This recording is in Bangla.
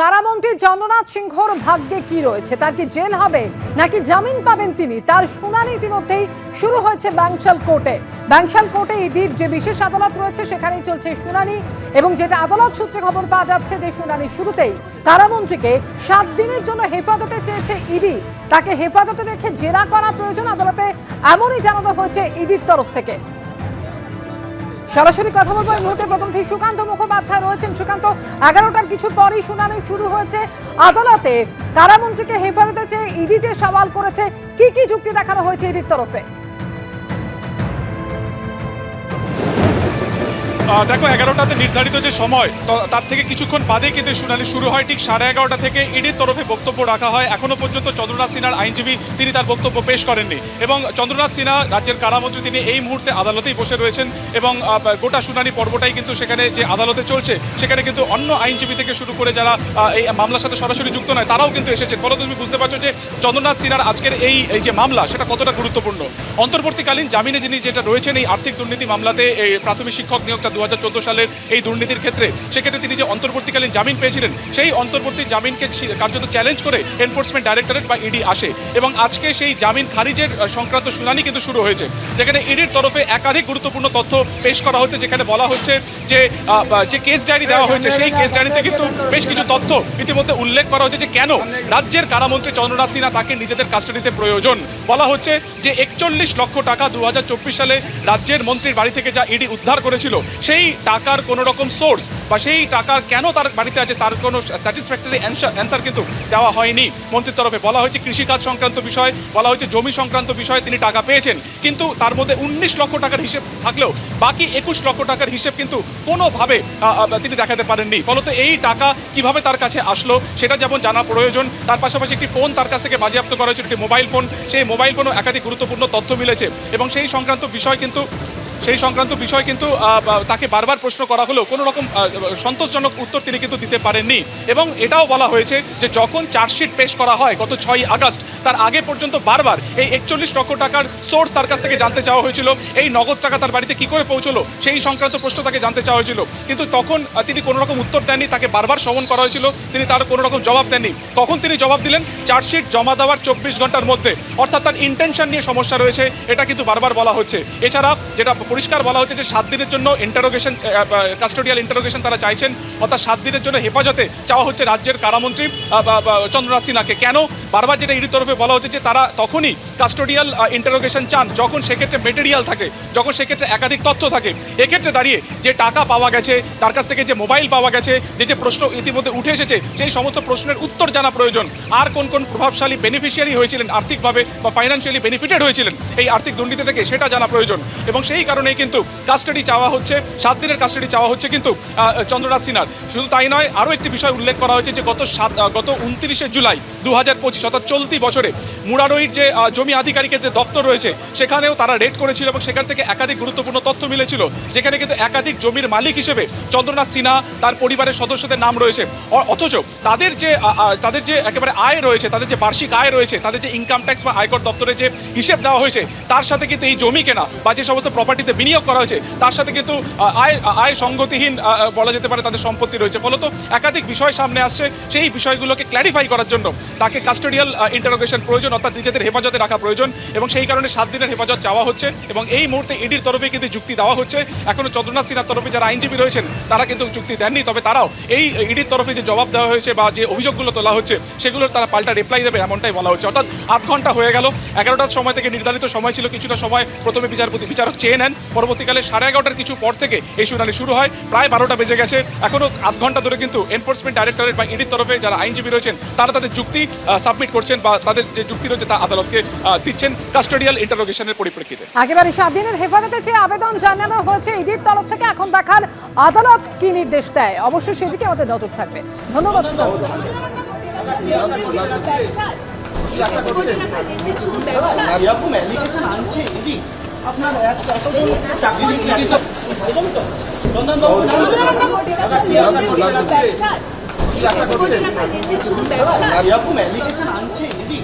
কারামন্ত্রী চন্দ্রনাথ সিংহর ভাগ্যে কি রয়েছে? তার কি জেল হবে? নাকি জামিন পাবেন তিনি? তার শুনানি ইতিমধ্যেই শুরু হয়েছে ব্যাংশাল কোর্টে। ব্যাংশাল কোর্টে ইডির যে বিশেষ আদালত রয়েছে, সেখানেই চলছে শুনানি এবং যেটা আদালত সূত্রে খবর পাওয়া যাচ্ছে যে শুনানি শুরুতেই কারামন্ত্রীকে সাত দিনের জন্য হেফাজতে চেয়েছে ইডি। তাকে হেফাজতে রেখে জেরা করা প্রয়োজন আদালতে, এমনই জানানো হয়েছে ইডির তরফ থেকে। সরাসরি কথা বলব এই মুহূর্তে প্রথম থেকে সুকান্ত মুখোপাধ্যায় রয়েছেন। সুকান্ত, এগারোটার কিছু পরেই শুনানি শুরু হয়েছে। আদালতে কারামন্ত্রীকে হেফাজতে চেয়ে ইডি যে সওয়াল করেছে, কি কি যুক্তি দেখানো হয়েছে ইডির তরফে? দেখো, এগারোটাতে নির্ধারিত যে সময় তার থেকে কিছুক্ষণ বাদে কিন্তু শুনানি শুরু হয়। ঠিক সাড়ে এগারোটা থেকে ইডির তরফে বক্তব্য রাখা হয়। এখনও পর্যন্ত চন্দ্রনাথ সিনহার আইনজীবী তিনি তার বক্তব্য পেশ করেননি। এবং চন্দ্রনাথ সিনহা, রাজ্যের কারামন্ত্রী, তিনি এই মুহূর্তে আদালতেই বসে রয়েছেন। এবং গোটা শুনানি পর্বটাই কিন্তু সেখানে যে আদালতে চলছে, সেখানে কিন্তু অন্য আইনজীবী থেকে শুরু করে যারা এই মামলার সাথে সরাসরি যুক্ত নয়, তারাও কিন্তু এসেছে। ফলে তুমি বুঝতে পারছ যে চন্দ্রনাথ সিনহার আজকের এই এই যে মামলা, সেটা কতটা গুরুত্বপূর্ণ? অন্তর্বর্তীকালীন জামিনে যিনি যেটা রয়েছেন এই আর্থিক দুর্নীতি মামলাতে, এই প্রাথমিক শিক্ষক নিয়োগটা দু সালের এই দুর্নীতির ক্ষেত্রে, সেক্ষেত্রে তিনি যে অন্তর্বর্তীকালীন জামিন পেয়েছিলেন, সেই অন্তর্বর্তী জামিনকে কার্যত চ্যালেঞ্জ করে এনফোর্সমেন্ট ডাইরেক্টরেট বা ইডি আসে এবং আজকে সেই জামিন খারিজের সংক্রান্ত শুনানি কিন্তু শুরু হয়েছে, যেখানে ইডির তরফে একাধিক গুরুত্বপূর্ণ তথ্য পেশ করা হচ্ছে, যেখানে বলা হচ্ছে যে যে কেস ডায়েরি দেওয়া হয়েছে, সেই কেস ডায়েরিতে কিন্তু বেশ কিছু তথ্য ইতিমধ্যে উল্লেখ করা হচ্ছে যে কেন রাজ্যের কারামন্ত্রী চন্দ্রনাথ সিনহা তাকে নিজেদের কাস্টাডিতে প্রয়োজন। বলা হচ্ছে যে একচল্লিশ লক্ষ টাকা দু হাজার চব্বিশ সালে রাজ্যের মন্ত্রীর বাড়ি থেকে যা ইডি উদ্ধার করেছিল সেই টাকার কোনো রকম সোর্স বা সেই টাকার কেন তার বাড়িতে আছে তার কোনো স্যাটিসফ্যাক্টরি অ্যান্সার কিন্তু দেওয়া হয়নি। মন্ত্রীর তরফে বলা হয়েছে কৃষিকাজ সংক্রান্ত বিষয়, বলা হয়েছে জমি সংক্রান্ত বিষয়ে তিনি টাকা পেয়েছেন। কিন্তু তার মধ্যে উনিশ লক্ষ টাকার হিসেব থাকলেও বাকি একুশ লক্ষ টাকার হিসেব কিন্তু কোনোভাবে তিনি দেখাতে পারেননি। ফলত এই টাকা কীভাবে তার কাছে আসলো সেটা যেমন জানা প্রয়োজন, তার পাশাপাশি একটি ফোন তার কাছ থেকে বাজেয়াপ্ত করা হয়েছিল, একটি মোবাইল ফোন। সেই মোবাইল ফোনও একাধিক গুরুত্বপূর্ণ তথ্য মিলেছে এবং সেই সংক্রান্ত বিষয় কিন্তু সেই সংক্রান্ত বিষয় কিন্তু তাকে বারবার প্রশ্ন করা হলেও কোনো রকম সন্তোষজনক উত্তর তিনি কিন্তু দিতে পারেননি। এবং এটাও বলা হয়েছে যে যখন চার্জশিট পেশ করা হয় গত ছয়ই আগস্ট, তার আগে পর্যন্ত বারবার এই একচল্লিশ লক্ষ টাকার সোর্স তার কাছ থেকে জানতে চাওয়া হয়েছিল। এই নগদ টাকা তার বাড়িতে কি করে পৌঁছলো সেই সংক্রান্ত প্রশ্ন তাকে জানতে চাওয়া হয়েছিল। কিন্তু তখন তিনি কোনো রকম উত্তর দেননি, তাকে বারবার সমন করা হয়েছিল। তিনি তার কোনো রকম জবাব দেননি। তখন তিনি জবাব দিলেন, চার্জশিট জমা দেওয়ার চব্বিশ ঘণ্টার মধ্যে। অর্থাৎ তার ইন্টেনশন নিয়ে সমস্যা রয়েছে, এটা কিন্তু বারবার বলা হচ্ছে। এছাড়া যেটা পরিষ্কার বলা হচ্ছে যে সাত দিনের জন্য ইন্টারোগেশন কাস্টোডিয়াল ইন্টারোগেশন তারা চাইছেন। অর্থাৎ সাত দিনের জন্য হেফাজতে চাওয়া হচ্ছে রাজ্যের কারামন্ত্রী চন্দ্রনাথ সিনহাকে। কেন? বারবার যেটা ইডির তরফে বলা হচ্ছে যে তারা তখনই কাস্টোডিয়াল ইন্টারোগেশন চান, যখন সেক্ষেত্রে মেটেরিয়াল থাকে, যখন সেক্ষেত্রে একাধিক তথ্য থাকে। এক্ষেত্রে দাঁড়িয়ে যে টাকা পাওয়া গেছে, তার কাছ থেকে যে মোবাইল পাওয়া গেছে, যে যে প্রশ্ন ইতিমধ্যে উঠে এসেছে, সেই সমস্ত প্রশ্নের উত্তর জানা প্রয়োজন। আর কোন কোন প্রভাবশালী বেনিফিশিয়ারি হয়েছিলেন আর্থিকভাবে বা ফাইন্যান্সিয়ালি বেনিফিটেড হয়েছিলেন, এই আর্থিক দুর্নীতি থেকে সেটা জানা প্রয়োজন। এবং সেই কারণেই কিন্তু কাস্টাডি চাওয়া হচ্ছে, সাত দিনের কাস্টাডি চাওয়া হচ্ছে কিন্তু চন্দ্রনাথ সিনহার। শুধু তাই নয়, আরও একটি বিষয় উল্লেখ করা হয়েছে যে গত সাত গত উনত্রিশে জুলাই দু হাজার পঁচিশ, অর্থাৎ চলতি বছরে মুরারইর যে জমি আধিকারিকের যে দপ্তর রয়েছে, সেখানেও তারা রেড করেছিল এবং সেখান থেকে একাধিক গুরুত্বপূর্ণ তথ্য মিলেছিল। যেখানে কিন্তু একাধিক জমির মালিক হিসেবে চন্দ্রনাথ সিনহা তার পরিবারের সদস্যদের নাম রয়েছে। অথচ তাদের যে তাদের যে একেবারে আয় রয়েছে, তাদের যে বার্ষিক আয় রয়েছে, তাদের যে ইনকাম ট্যাক্স বা আয়কর দপ্তরে যে হিসেব দেওয়া হয়েছে, তার সাথে কিন্তু এই জমি কেনা বা যে সমস্ত প্রপার্টিতে বিনিয়োগ করা হয়েছে, তার সাথে কিন্তু আয় আয় সঙ্গতিহীন বলা যেতে পারে তাদের সম্পত্তি রয়েছে। ফলত একাধিক বিষয় সামনে আসছে, সেই বিষয়গুলোকে ক্ল্যারিফাই করার জন্য তাকে কাস্টোডিয়াল ইন্টারোগেশন প্রয়োজন, অর্থাৎ নিজেদের হেফাজতে রাখা প্রয়োজন এবং সেই কারণে সাত দিনের হেফাজত চাওয়া হচ্ছে এবং এই মুহূর্তে ইডির তরফে কিন্তু যুক্তি দেওয়া হচ্ছে। এখনও চন্দ্রনাথ সিনহার তরফে যারা আইনজীবী রয়েছেন, তারা কিন্তু যুক্তি দেননি। তবে তারাও এই ইডির তরফে যে জবাব দেওয়া হয়েছে বা যে অভিযোগগুলো তোলা হচ্ছে, সেগুলোর তারা পাল্টা রিপ্লাই দেবে এমনটাই বলা হচ্ছে। অর্থাৎ আধ ঘণ্টা হয়ে গেল, এগারোটার সময় থেকে নির্ধারিত সময় ছিল, কিছুটা সময় প্রথমে বিচারপতি, বিচারক চেয়ে নেন। পরবর্তীকালে সাড়ে এগারোটার কিছু পর থেকে এই শুনানি শুরু হয় প্রায় বারোটা বেজে গেছে এখনও আধ ঘণ্টা ধরে কিন্তু এনফোর্সমেন্ট ডাইরেক্টরেট বা ইডির তরফে যারা আইনজীবী রয়েছেন তারা তাদের যুক্তি সাবমিট করছেন বা তাদের যে যুক্তি রয়েছে তা আদালতকে দিচ্ছেন কাস্টোডিয়াল ইন্টারোগেশনের পরিপ্রেক্ষিতে একেবারে সাত দিনের হেফাজতে চেয়ে আবেদন জানানো হয়েছে ইডির তরফ থেকে এখন দেখার আদালত কি নির্দেশ দেয় অবশ্যই সেদিকে আমাদের নজর থাকবে ধন্যবাদ সুকান্ত তোমাকে। এরকম অ্যালিগেশন আনছে এটি আপনার এরকম অ্যালিগেশন আনছে এটি